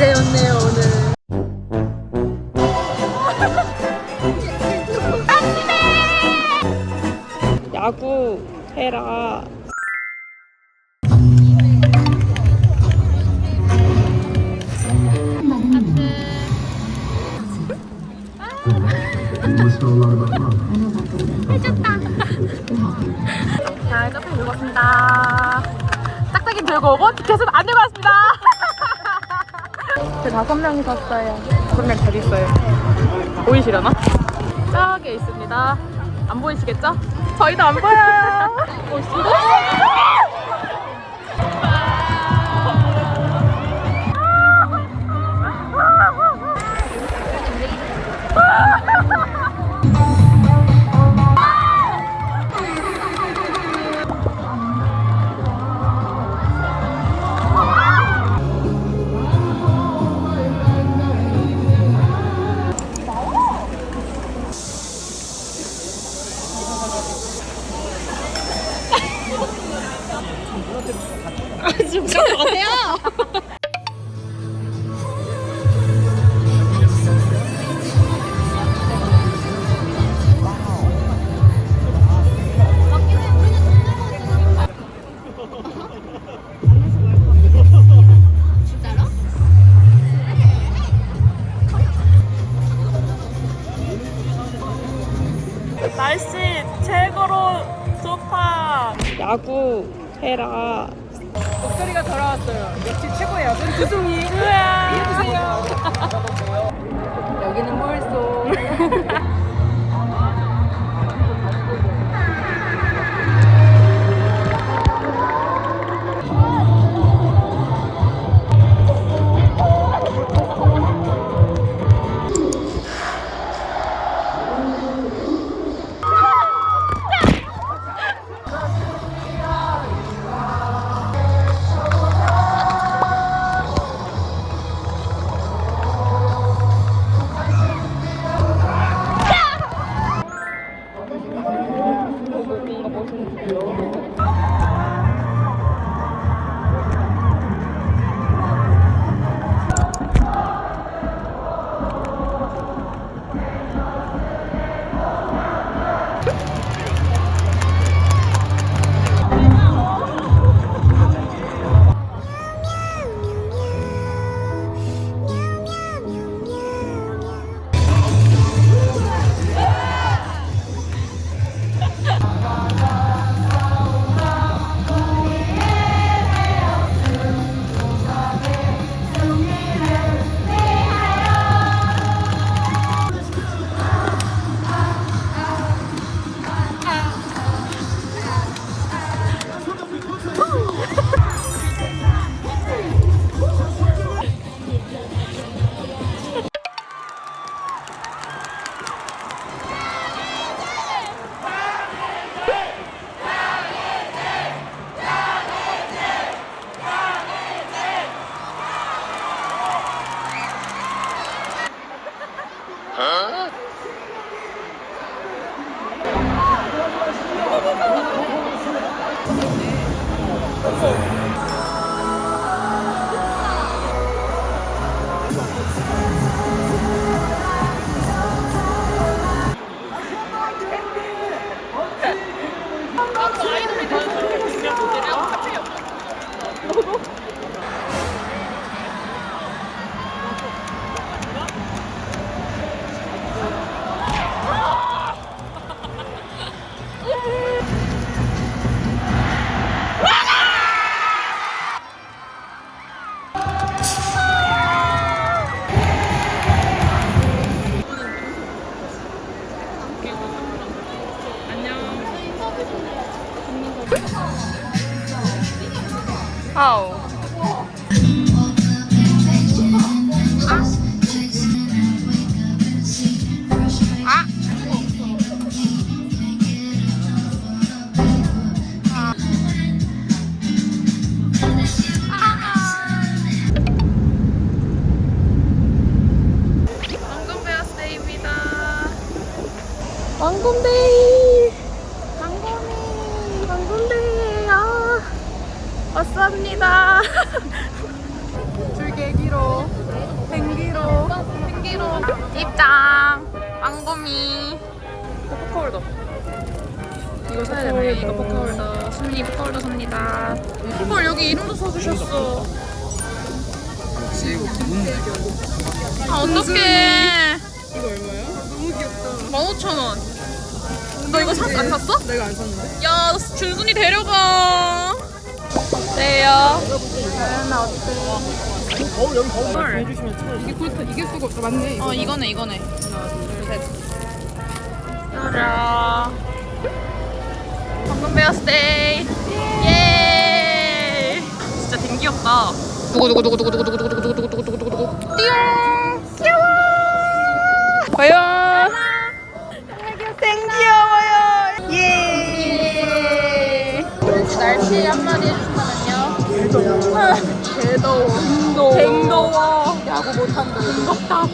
축제였네요 오늘. 야구 해라. 자, 짝짝이 들고 왔습니다. 짝짝이 들고 오고 티켓은 안 들고 왔습니다. 저 다섯 명이 샀어요. 다섯 명잘 있어요. 보이시려나? 저기 있습니다. 안 보이시겠죠? 저희도 안 보여요. 보 이시죠? 날씨 최고로 좋다. 야구 해라. 목소리가 돌아왔어요. 역시 최고의 야구는 두둥이. 안녕하세요. 여기는 몰소. 아. 왔습니다. 줄개기로 입장. 빵고미. 포카홀더. 이거 사야 되네. 이거 포카홀더. 순이 포카홀더 삽니다. 헐 여기 이름도 써주셨어. 역시 아 어떡해. 이거 얼마야? 너무 귀엽다 15,000원. 너 이거 샀, 안 샀어? 내가 안 샀는데 야, 준순이 데려가. 어때요? 거울 여기 거울 헐. 해주시면 참 이게 꿀 이게 쓰고 아, 맞네 어, 이거네, 이거네. 하나, 둘, 셋. 짜라. 방금 베어스데이. 예! 진짜 댕 귀엽다. 두구두구두구두구두구두구두구두구두구두구두구. 띠용! 귀여워! 과연? 땡 귀여워요! 예! 날씨 한마디 해주신다면요? 개더워. 댕더워. 야구 못한다. 무겁다고.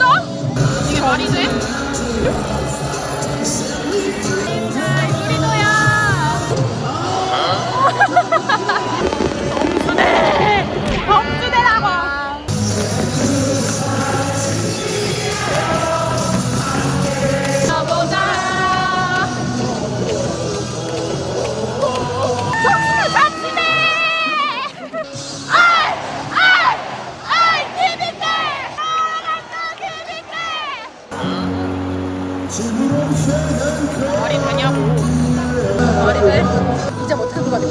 진짜? 이게 말이 돼? 우리도야 머리 되냐고. 머리 돼? 이제 못하는 거 같아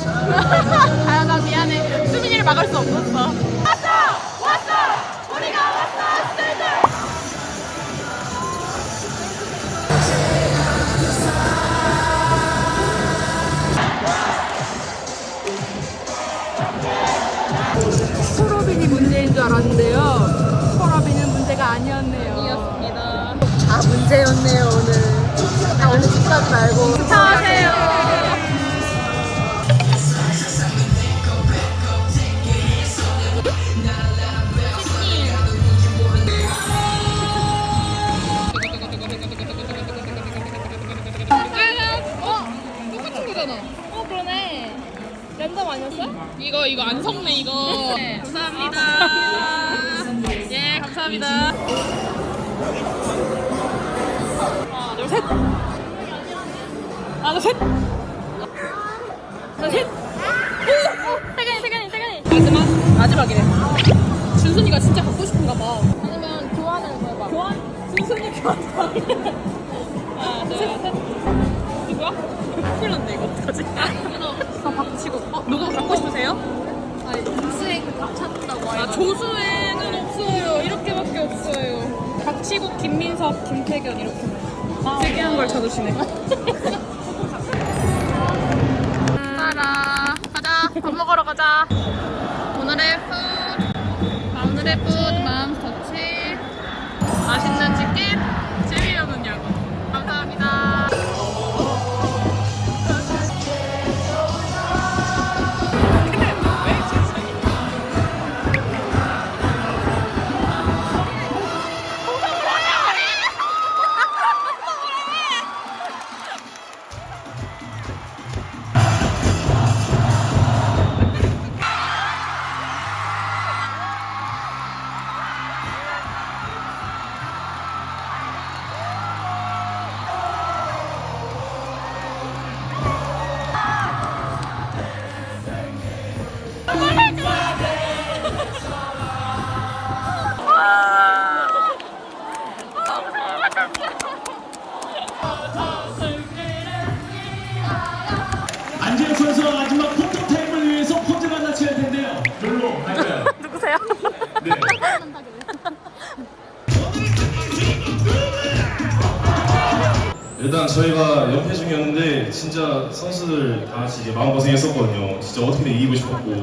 다현아 미안해. 수민이를 막을 수 없었어. 왔어! 왔어! 우리가 왔어! 다 문제였네요 오늘 아 오늘 집 가지 말고 안녕하세요. 어? 똑같은 거잖아. 어, 그러네. 랜덤 아니었어요? 이거, 이거 안 섞네, 이거. 감사합니다. 예, 감사합니다. 셋. 하나, 둘, 셋. 하나, 셋. 오! 태근이, 태근이, 태근이. 마지막? 마지막이래. 준순이가 진짜 갖고 싶은가 봐. 아니면 교환을 해봐. 교환? 준순이 교환. 하나, 둘, 셋. 누구야? 큰일 났네, 이거 어떡하지? 아, 박치고. 어, 누구 갖고 싶으세요? 아니, 조수행 찾는다고. 아, 조수행은 없어요. 이렇게밖에 없어요. 박치국, 김민석, 김태견 이렇게. 특이한 걸 찾으시네. 따라. 가자. 밥 먹으러 가자. 오늘의 푸드 오늘의 푸 저희가 연패 중이었는데 진짜 선수들 다 같이 이제 마음고생했었거든요. 진짜 어떻게든 이기고 싶었고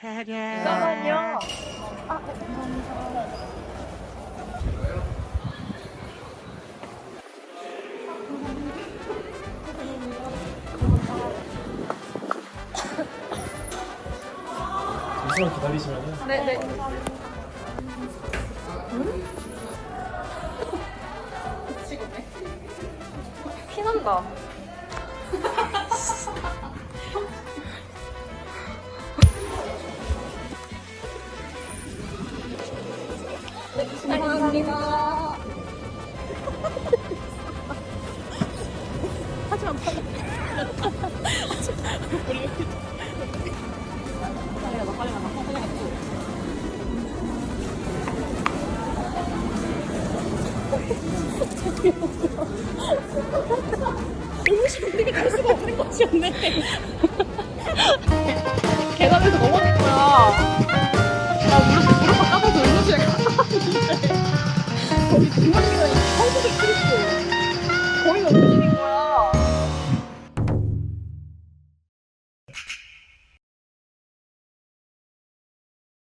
잠깐만요. 잠시만 기다리시면요. 네네. 피난다. 감사합니다. 어떻게 갈 수가 없는 것이었네.